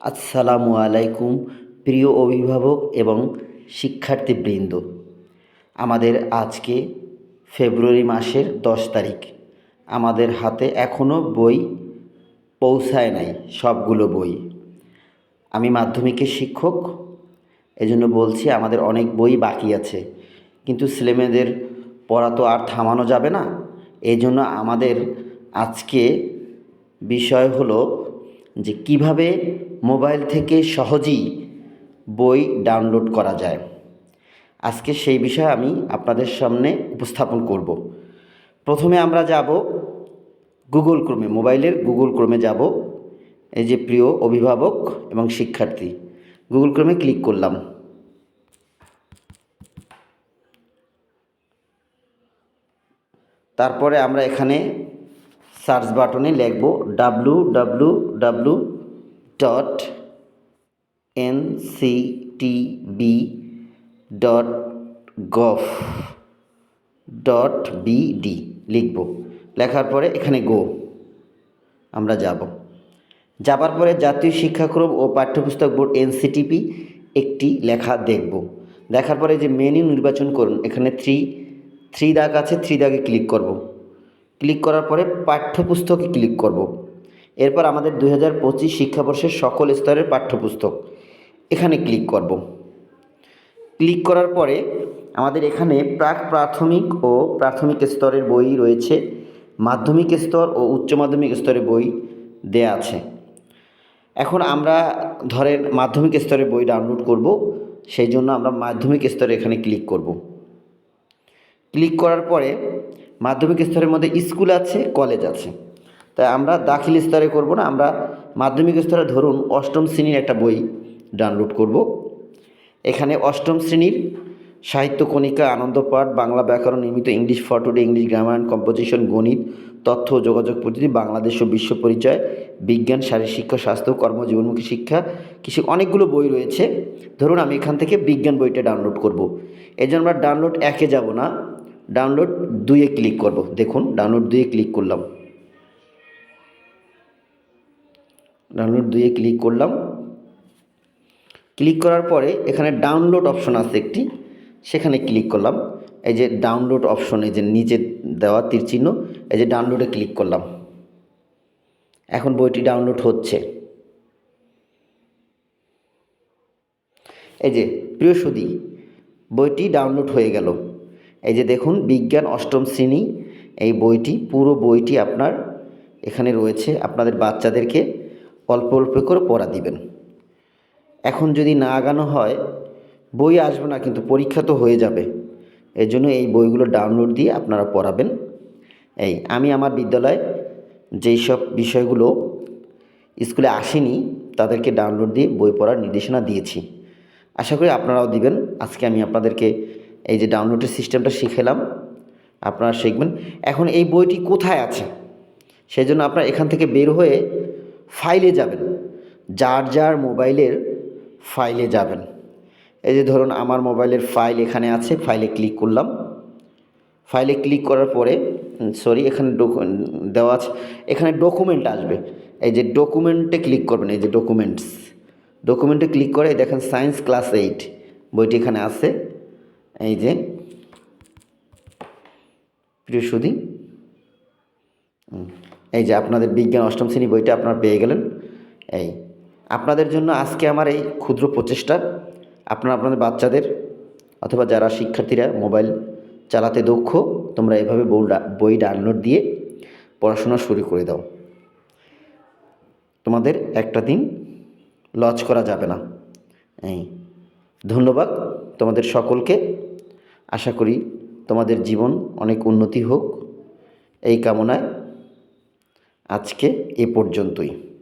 আসসালামু আলাইকুম, প্রিয় অভিভাবক এবং শিক্ষার্থীবৃন্দ। আমাদের আজকে ফেব্রুয়ারি মাসের দশ তারিখ। আমাদের হাতে এখনও বই পৌঁছায় নাই, সবগুলো বই। আমি মাধ্যমিকের শিক্ষক, এজন্য বলছি আমাদের অনেক বই বাকি আছে। কিন্তু ছেলেমেয়েদের পড়া তো আর থামানো যাবে না। এই জন্য আমাদের আজকে বিষয় হলো যে কীভাবে মোবাইল থেকে সহজেই বই ডাউনলোড করা যায়। আজকে সেই বিষয়ে আমি আপনাদের সামনে উপস্থাপন করব। প্রথমে আমরা যাব গুগল ক্রোমে, মোবাইলের গুগল ক্রোমে যাব। এই যে প্রিয় অভিভাবক এবং শিক্ষার্থী, গুগল ক্রোমে ক্লিক করলাম। তারপরে আমরা এখানে সার্চ বাটনে লিখব W W W dot N C T B dot gov dot BD লিখব। লেখার পরে এখানে গো আমরা যাব। যাবার পরে জাতীয় শিক্ষাক্রম ও পাঠ্যপুস্তক বোর্ড এনসিটিপি একটি লেখা দেখব। দেখার পরে যে মেনু নির্বাচন করুন, এখানে থ্রি থ্রি দাগ আছে থ্রি দাগে ক্লিক করব। ক্লিক করার পরে পাঠ্যপুস্তকে ক্লিক করব। এরপর আমাদের দুই হাজার পঁচিশ শিক্ষাবর্ষের সকল স্তরের পাঠ্যপুস্তক। এখানে ক্লিক করব। ক্লিক করার পরে আমাদের এখানে প্রাক প্রাথমিক ও প্রাথমিক স্তরের বই রয়েছে। মাধ্যমিক স্তর ও উচ্চ মাধ্যমিক স্তরের বই দেয়া আছে। এখন আমরা ধরেন মাধ্যমিক স্তরের বই ডাউনলোড করব, সেই জন্য আমরা মাধ্যমিক স্তরে এখানে ক্লিক করব। ক্লিক করার পরে মাধ্যমিক স্তরের মধ্যে স্কুল আছে কলেজ আছে। তাই আমরা দাখিল স্তরে করব না, আমরা মাধ্যমিক স্তরে ধরুন অষ্টম শ্রেণির একটা বই ডাউনলোড করব। এখানে অষ্টম শ্রেণির সাহিত্য, কণিকা আনন্দপাঠ বাংলা ব্যাকরণ, নির্মিত ইংলিশ, ফটোডে, ইংলিশ গ্রামার অ্যান্ড কম্পোজিশন গণিত, তথ্য, যোগাযোগ পদ্ধতি বাংলাদেশ ও বিশ্ব পরিচয়, বিজ্ঞান, শারীরিক শিক্ষা, স্বাস্থ্য, কর্মজীবনমুখী শিক্ষা কৃষি অনেকগুলো বই রয়েছে। ধরুন আমি এখান থেকে বিজ্ঞান বইটা ডাউনলোড করব। এই জন্য আমরা ডাউনলোড একে যাব না ডাউনলোড দুইয়ে ক্লিক করব। দেখুন ডাউনলোড দুইয়ে ক্লিক করলাম। ডাউনলোড দুইয়ে ক্লিক করলাম। ক্লিক করার পরে এখানে ডাউনলোড অপশন আছে একটি, সেখানে ক্লিক করলাম। এই যে ডাউনলোড অপশন, এই যে নিচে দেওয়া তীর চিহ্ন এই যে ডাউনলোডে ক্লিক করলাম। এখন বইটি ডাউনলোড হচ্ছে। এই যে প্রিয় সুদী বইটি ডাউনলোড হয়ে গেল। এই যে দেখুন, বিজ্ঞান অষ্টম শ্রেণি, এই বইটি, পুরো বইটি আপনার এখানে রয়েছে। আপনাদের বাচ্চাদেরকে অল্প অল্প করে পড়া দিবেন। এখন যদি না আগানো হয়, বই আসবে না কিন্তু পরীক্ষা তো হয়ে যাবে। এই জন্য এই বইগুলো ডাউনলোড দিয়ে আপনারা পড়াবেন। এই আমি আমার বিদ্যালয়ে যেই সব বিষয়গুলো স্কুলে আসেনি, তাদেরকে ডাউনলোড দিয়ে বই পড়ার নির্দেশনা দিয়েছি। আশা করি আপনারাও দিবেন। আজকে আমি আপনাদেরকে এই যে ডাউনলোডের সিস্টেমটা শিখেলাম, আপনারা শিখবেন। এখন এই বইটি কোথায় আছে? সেই জন্য আপনারা এখান থেকে বের হয়ে ফাইলে যাবেন, যার যার মোবাইলের ফাইলে যাবেন। এই যে ধরুন আমার মোবাইলের ফাইল এখানে আছে, ফাইলে ক্লিক করলাম। ফাইলে ক্লিক করার পরে সরি এখানে দেওয়া আছে। এখানে ডকুমেন্ট আসবে। এই যে ডকুমেন্টে ক্লিক করবেন, এই যে ডকুমেন্টস। ডকুমেন্টে ক্লিক করে দেখেন সায়েন্স ক্লাস এইট, বইটি এখানে আছে। এই যে, প্রিয় সুদী এই যে আপনাদের বিজ্ঞান অষ্টম শ্রেণি বইটা আপনারা পেয়ে গেলেন। এই, আপনাদের জন্য আজকে আমার এই ক্ষুদ্র প্রচেষ্টা। আপনারা আপনাদের বাচ্চাদের অথবা যারা শিক্ষার্থীরা মোবাইল চালাতে দক্ষ, তোমরা এভাবে বই ডাউনলোড দিয়ে পড়াশোনা শুরু করে দাও। তোমাদের একটা দিন লজ করা যাবে না। এই, ধন্যবাদ তোমাদের সকলকে। আশা করি তোমাদের জীবন অনেক উন্নতি হোক। এই কামনায় আজকে এ পর্যন্তই।